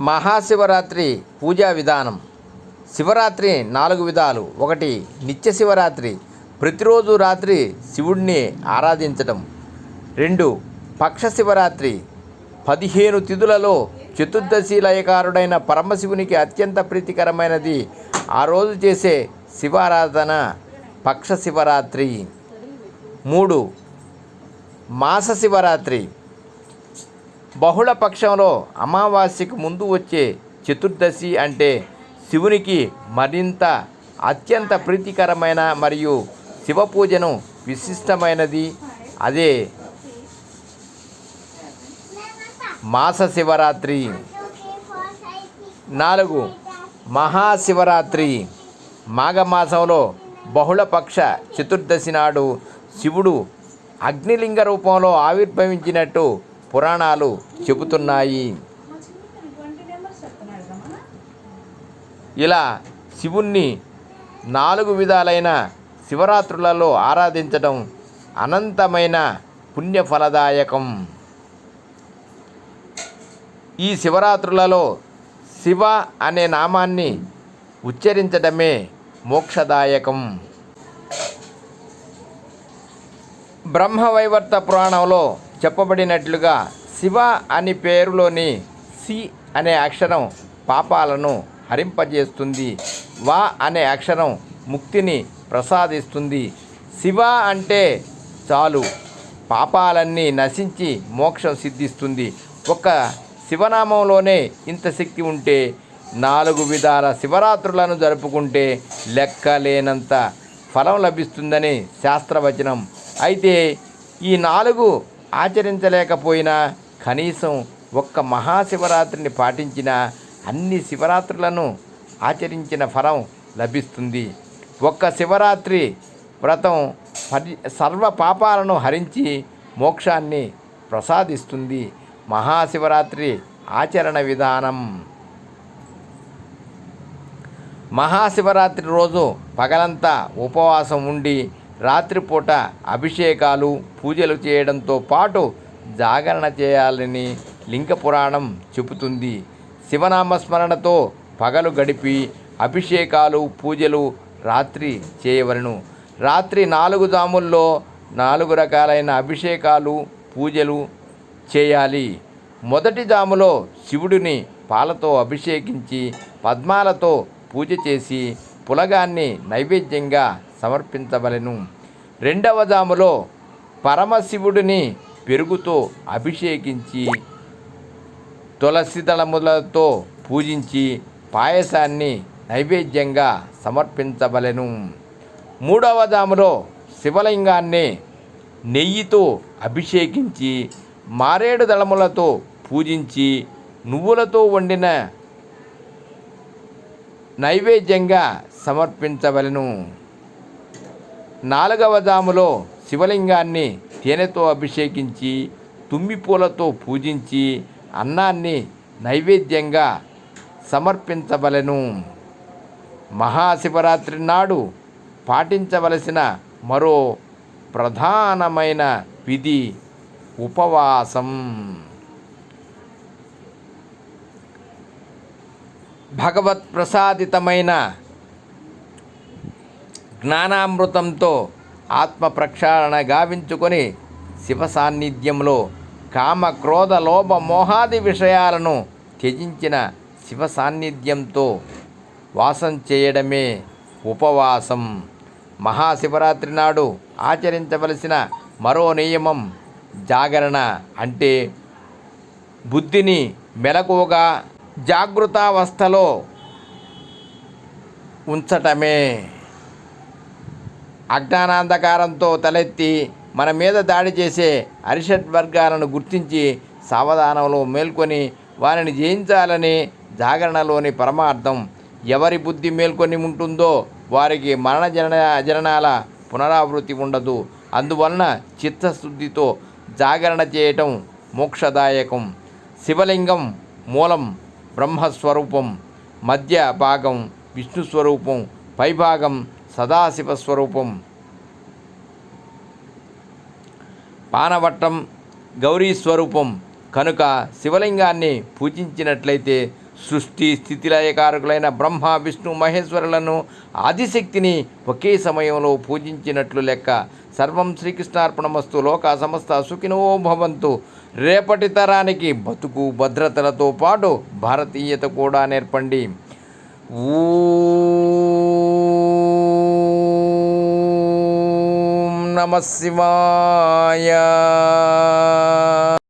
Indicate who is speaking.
Speaker 1: మహాశివరాత్రి పూజా విధానం. శివరాత్రి నాలుగు విధాలు. ఒకటి నిత్య శివరాత్రి. ప్రతిరోజు రాత్రి శివుడిని ఆరాధించటం. రెండు పక్ష శివరాత్రి. పదిహేను తిథులలో చతుర్దశి లయకారుడైన పరమశివునికి అత్యంత ప్రీతికరమైనది. ఆ రోజు చేసే శివారాధన పక్ష శివరాత్రి. మూడు మాస శివరాత్రి. బహుళ పక్షంలో అమావాస్యకు ముందు వచ్చే చతుర్దశి అంటే శివునికి మరింత అత్యంత ప్రీతికరమైన మరియు శివ పూజను విశిష్టమైనది. అదే మాస శివరాత్రి. నాలుగు మహాశివరాత్రి. మాఘమాసంలో బహుళపక్ష చతుర్దశి నాడు శివుడు అగ్నిలింగ రూపంలో ఆవిర్భవించినట్టు పురాణాలు చెబుతున్నాయి. ఇలా శివుణ్ణి నాలుగు విధాలైన శివరాత్రులలో ఆరాధించడం అనంతమైన పుణ్యఫలదాయకం. ఈ శివరాత్రులలో శివ అనే నామాన్ని ఉచ్చరించడమే మోక్షదాయకం. బ్రహ్మవైవర్త పురాణంలో చెప్పబడినట్లుగా శివ అని పేరులోని సి అనే అక్షరం పాపాలను హరింపజేస్తుంది. వా అనే అక్షరం ముక్తిని ప్రసాదిస్తుంది. శివ అంటే చాలు. పాపాలన్నీ నశించి మోక్షం సిద్ధిస్తుంది. ఒక శివనామంలోనే ఇంత శక్తి ఉంటే నాలుగు విధాల శివరాత్రులను జరుపుకుంటే లెక్కలేనంత ఫలం లభిస్తుందని శాస్త్రవచనం. అయితే ఈ నాలుగు ఆచరించలేకపోయినా కనీసం ఒక్క మహాశివరాత్రిని పాటించిన అన్ని శివరాత్రులను ఆచరించిన ఫలం లభిస్తుంది. ఒక్క శివరాత్రి వ్రతం పరి సర్వ పాపాలను హరించి మోక్షాన్ని ప్రసాదిస్తుంది. మహాశివరాత్రి ఆచరణ విధానం. మహాశివరాత్రి రోజు పగలంతా ఉపవాసం ఉండి రాత్రిపూట అభిషేకాలు పూజలు చేయడంతో పాటు జాగరణ చేయాలని లింగ పురాణం చెబుతుంది. శివనామస్మరణతో పగలు గడిపి అభిషేకాలు పూజలు రాత్రి చేయవలను. రాత్రి నాలుగు జాముల్లో నాలుగు రకాలైన అభిషేకాలు పూజలు చేయాలి. మొదటి జాములో శివుడిని పాలతో అభిషేకించి పద్మాలతో పూజ చేసి పులగాన్ని నైవేద్యంగా సమర్పించవలెను రెండవ జాములో పరమశివుడిని పెరుగుతో అభిషేకించి తులసి దళములతో పూజించి పాయసాన్ని నైవేద్యంగా సమర్పించవలెను మూడవ జాములో శివలింగాన్ని నెయ్యితో అభిషేకించి మారేడు దళములతో పూజించి నువ్వులతో వండిన నైవేద్యంగా సమర్పించవలెను నాలుగవ జాములో శివలింగాన్ని తేనెతో అభిషేకించి తుమ్మి పూలతో పూజించి అన్నాన్ని నైవేద్యంగా సమర్పించవలెను. మహాశివరాత్రి నాడు పాటించవలసిన మరో ప్రధానమైన విధి ఉపవాసం. భగవత్ ప్రసాదితమైన జ్ఞానామృతంతో ఆత్మ ప్రక్షాళన గావించుకొని శివ సాన్నిధ్యంలో కామ క్రోధ లోభ మోహాది విషయాలను త్యజించిన శివ సాన్నిధ్యంతో వాసం చేయడమే ఉపవాసం. మహాశివరాత్రి నాడు ఆచరించవలసిన మరో నియమం జాగరణ అంటే బుద్ధిని మెలకువగా జాగృతావస్థలో ఉంచటమే. అజ్ఞానాంధకారంతో తలెత్తి మన మీద దాడి చేసే అరిషట్ వర్గాలను గుర్తించి సావధానంలో మేల్కొని వారిని జయించాలని జాగరణలోని పరమార్థం. ఎవరి బుద్ధి మేల్కొని ఉంటుందో వారికి మరణ జన జననాల పునరావృత్తి ఉండదు. అందువలన చిత్తశుద్ధితో జాగరణ చేయటం మోక్షదాయకం. శివలింగం మూలం బ్రహ్మస్వరూపం. మధ్య భాగం విష్ణు స్వరూపం పైభాగం సదాశివ స్వరూపం పానవట్టం గౌరీ స్వరూపం కనుక శివలింగాన్ని పూజించినట్లయితే సృష్టి స్థితిలయకారకులైన బ్రహ్మ విష్ణు మహేశ్వరులను ఆదిశక్తిని ఒకే సమయంలో పూజించినట్లు లెక్క సర్వం శ్రీకృష్ణార్పణమస్తు లోక సమస్త సుఖినో భవంతు. రేపటి తరానికి బతుకు భద్రతలతో పాటు భారతీయత కూడా నేర్పండి. ఊ நம சிவாய